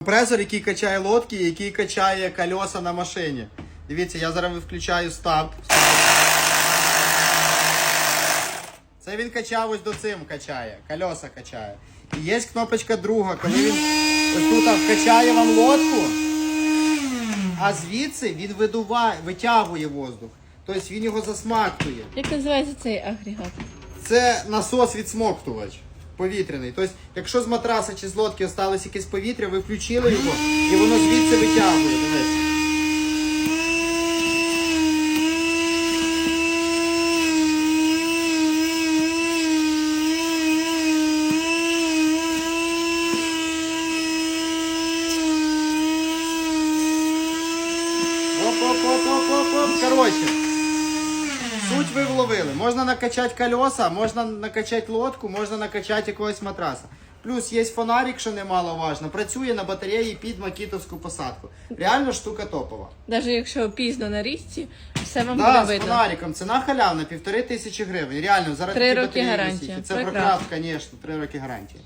Компресор, який качає лодки, який качає колеса на машині. Дивіться, я зараз включаю старт. Це він качав ось до цим качає, колеса качає. І є кнопочка друга, коли він ось тут так, качає вам лодку, а звідси він видуває, витягує воздух. Тобто він його засмактує. Як називається цей агрегат? Це насос відсмоктувач повітряний. Тобто, якщо з матраса чи з лодки осталось якесь повітря, ви включили його і воно звідси витягує. Оп-оп-оп-оп-оп. Коротше. Суть ви вловили. Можна накачати колеса, можна накачати лодку, можна накачати якогось матраса. Плюс є фонарик, що немаловажно. Працює на батареї під макітовську посадку. Реально штука топова. Навіть якщо пізно на річці, все вам Да, буде з видно. фонариком. Ціна халявна, півтори тисячі гривень. Реально, зараз Три такі роки батареї гарантія. висять. Це Прекрасно. прекрасно, звісно, три роки гарантії.